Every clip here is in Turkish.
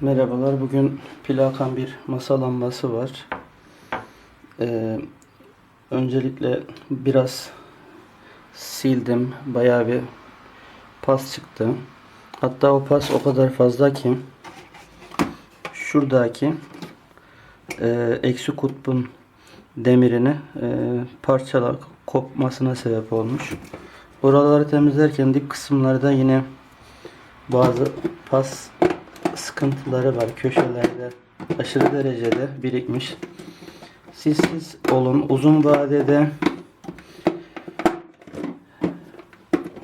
Merhabalar. Bugün plakan bir masa lambası var. Ee, öncelikle biraz sildim. Bayağı bir pas çıktı. Hatta o pas o kadar fazla ki şuradaki e, eksi kutbun demirini e, parçalar kopmasına sebep olmuş. Oraları temizlerken dip kısımlarda yine bazı pas sıkıntıları var köşelerde aşırı derecede birikmiş. Siz siz olun uzun vadede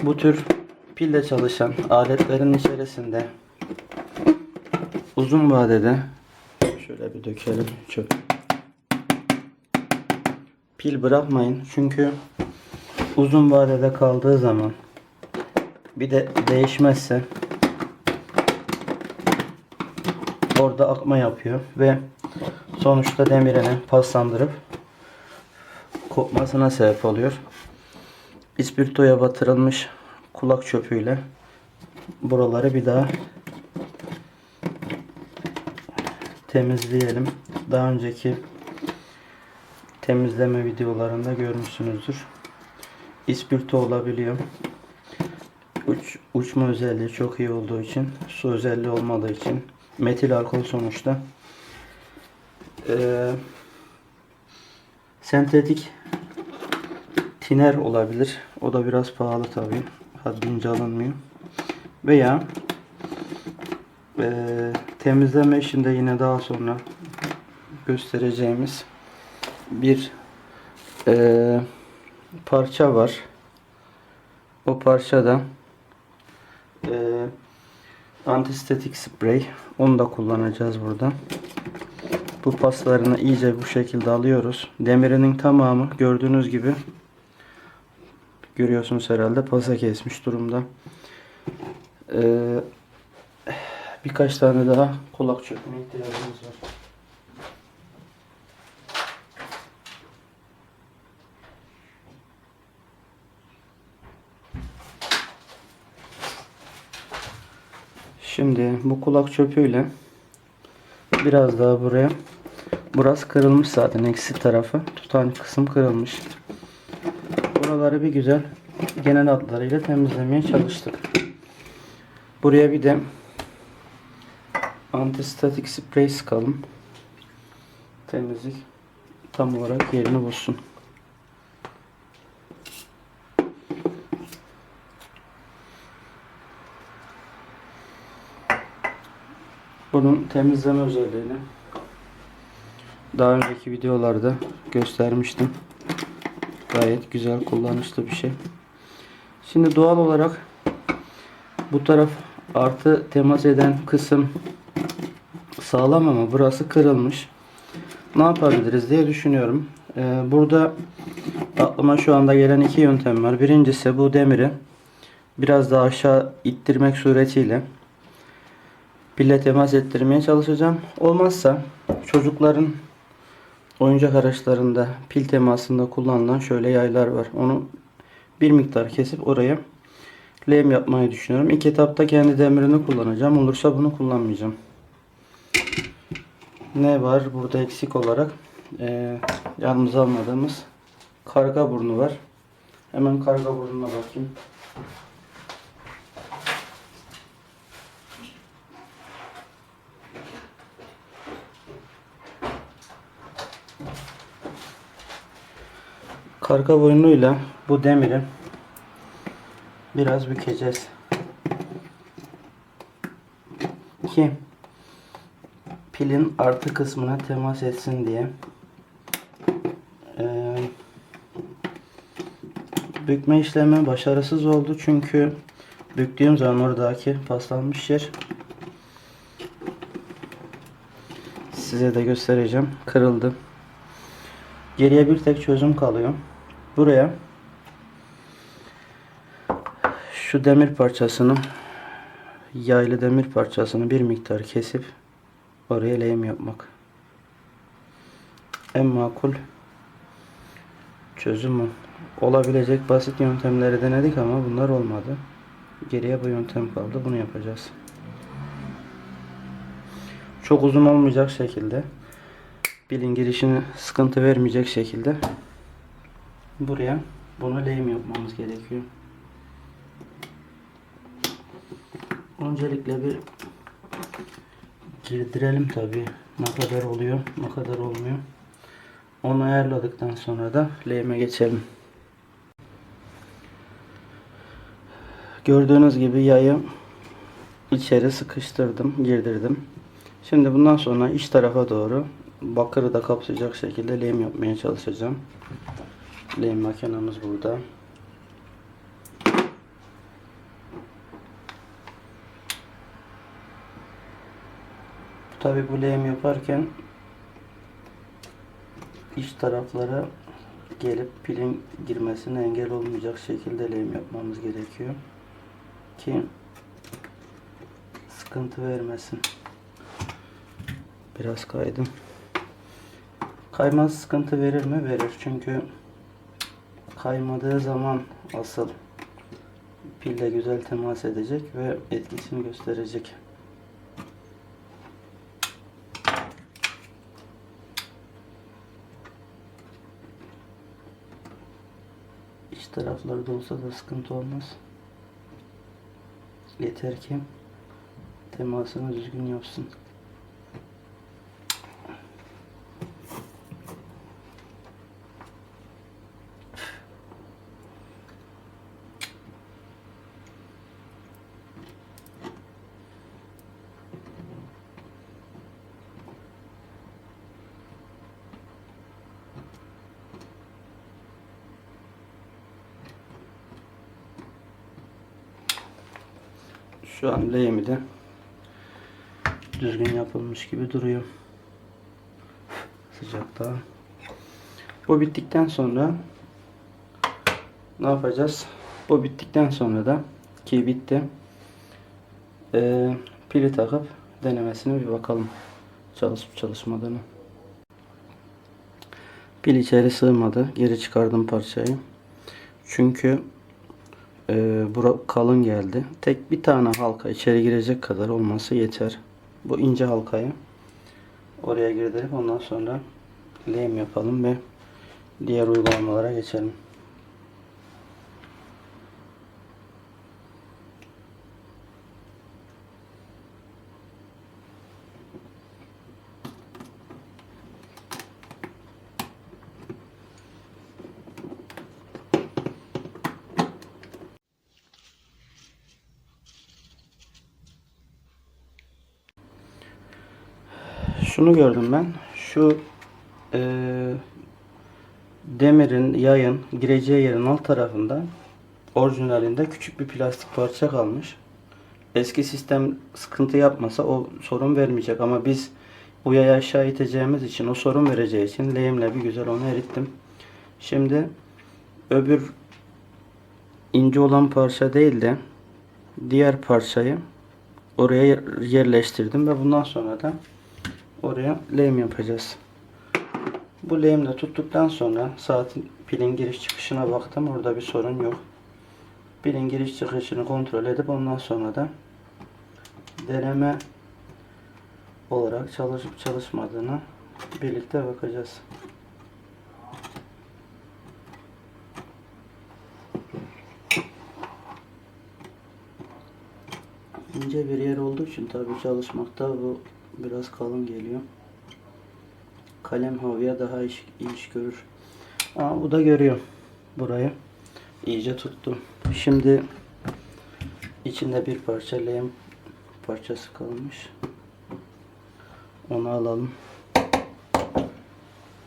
bu tür pille çalışan aletlerin içerisinde uzun vadede şöyle bir dökelim çöp. Pil bırakmayın çünkü uzun vadede kaldığı zaman bir de değişmezse orada akma yapıyor ve sonuçta demirini paslandırıp kopmasına sebep oluyor. İspirtoya batırılmış kulak çöpüyle buraları bir daha temizleyelim. Daha önceki temizleme videolarında görmüşsünüzdür. İspirto olabiliyor. Uç, uçma özelliği çok iyi olduğu için, su özelliği olmadığı için metil alkol sonuçta. Ee, sentetik tiner olabilir. O da biraz pahalı tabi. Haddince alınmıyor. Veya e, temizleme işinde yine daha sonra göstereceğimiz bir e, parça var. O parçada e, antistatik sprey. Onu da kullanacağız burada. Bu paslarını iyice bu şekilde alıyoruz. Demirinin tamamı gördüğünüz gibi görüyorsunuz herhalde pasa kesmiş durumda. Ee, birkaç tane daha kulak çökme ihtiyacımız var. Şimdi bu kulak çöpüyle biraz daha buraya burası kırılmış zaten eksi tarafı tutan kısım kırılmış. Buraları bir güzel genel hatlarıyla temizlemeye çalıştık. Buraya bir de antistatik sprey sıkalım. Temizlik tam olarak yerini bulsun. Bunun temizleme özelliğini daha önceki videolarda göstermiştim. Gayet güzel kullanışlı bir şey. Şimdi doğal olarak bu taraf artı temas eden kısım sağlam ama burası kırılmış. Ne yapabiliriz diye düşünüyorum. Ee, burada aklıma şu anda gelen iki yöntem var. Birincisi bu demiri biraz daha aşağı ittirmek suretiyle pille temas ettirmeye çalışacağım. Olmazsa çocukların oyuncak araçlarında pil temasında kullanılan şöyle yaylar var. Onu bir miktar kesip oraya lehim yapmayı düşünüyorum. İlk etapta kendi demirini kullanacağım. Olursa bunu kullanmayacağım. Ne var burada eksik olarak? Ee, yanımıza almadığımız karga burnu var. Hemen karga burnuna bakayım. Karga boynuyla bu demiri biraz bükeceğiz. Ki pilin artı kısmına temas etsin diye. Ee, bükme işlemi başarısız oldu çünkü büktüğüm zaman oradaki paslanmış yer size de göstereceğim. Kırıldı. Geriye bir tek çözüm kalıyor. Buraya şu demir parçasını yaylı demir parçasını bir miktar kesip oraya lehim yapmak. En makul çözümü. Olabilecek basit yöntemleri denedik ama bunlar olmadı. Geriye bu yöntem kaldı. Bunu yapacağız. çok uzun olmayacak şekilde pilin girişini sıkıntı vermeyecek şekilde buraya bunu lehim yapmamız gerekiyor. Öncelikle bir girdirelim tabi ne kadar oluyor ne kadar olmuyor. Onu ayarladıktan sonra da lehime geçelim. Gördüğünüz gibi yayı içeri sıkıştırdım, girdirdim. Şimdi bundan sonra iç tarafa doğru bakırı da kapsayacak şekilde lehim yapmaya çalışacağım. Lehim makinamız burada. Tabi bu lehim yaparken iç taraflara gelip pilin girmesine engel olmayacak şekilde lehim yapmamız gerekiyor ki sıkıntı vermesin. Biraz kaydım. Kaymaz sıkıntı verir mi? Verir. Çünkü kaymadığı zaman asıl pille güzel temas edecek ve etkisini gösterecek. İç taraflarda olsa da sıkıntı olmaz. Yeter ki temasını düzgün yapsın. Şu an lehimi de düzgün yapılmış gibi duruyor. Sıcakta. Bu bittikten sonra ne yapacağız? Bu bittikten sonra da ki bitti. Ee, pili takıp denemesine bir bakalım. Çalışıp çalışmadığını. Pil içeri sığmadı. Geri çıkardım parçayı. Çünkü ee, bura kalın geldi. Tek bir tane halka içeri girecek kadar olması yeter. Bu ince halkayı oraya girdirip ondan sonra lehim yapalım ve diğer uygulamalara geçelim. Şunu gördüm ben. Şu eee, demirin, yayın gireceği yerin alt tarafında orijinalinde küçük bir plastik parça kalmış. Eski sistem sıkıntı yapmasa o sorun vermeyecek ama biz bu yayı aşağı iteceğimiz için o sorun vereceği için lehimle bir güzel onu erittim. Şimdi öbür ince olan parça değil de diğer parçayı oraya yer- yerleştirdim ve bundan sonra da oraya lehim yapacağız. Bu lehimle tuttuktan sonra saatin pilin giriş çıkışına baktım. Orada bir sorun yok. Pilin giriş çıkışını kontrol edip ondan sonra da deneme olarak çalışıp çalışmadığını birlikte bakacağız. İnce bir yer olduğu için tabii çalışmakta bu biraz kalın geliyor. Kalem havaya daha iş, iş görür. Aa, bu da görüyor burayı. İyice tuttum. Şimdi içinde bir parça lehim parçası kalmış. Onu alalım.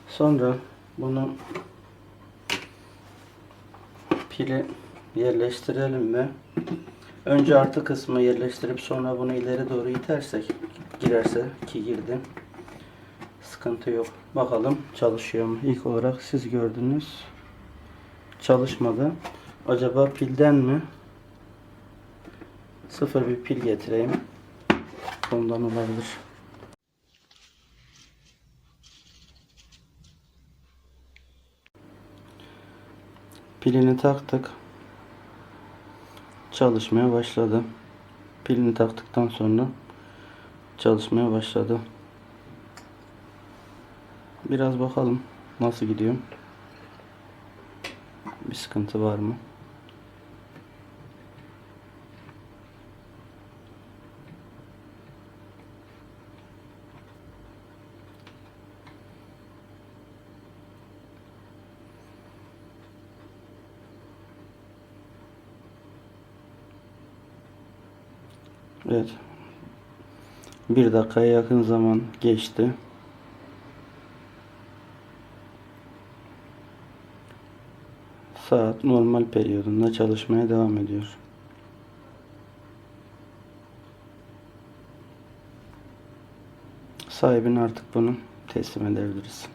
Sonra bunu pili yerleştirelim ve önce artı kısmı yerleştirip sonra bunu ileri doğru itersek girerse ki girdi sıkıntı yok. Bakalım çalışıyor mu? İlk olarak siz gördünüz. Çalışmadı. Acaba pilden mi? Sıfır bir pil getireyim. Ondan olabilir. Pilini taktık. Çalışmaya başladı. Pilini taktıktan sonra çalışmaya başladı. Biraz bakalım nasıl gidiyor. Bir sıkıntı var mı? Evet. Bir dakikaya yakın zaman geçti. Saat normal periyodunda çalışmaya devam ediyor. Sahibine artık bunu teslim edebiliriz.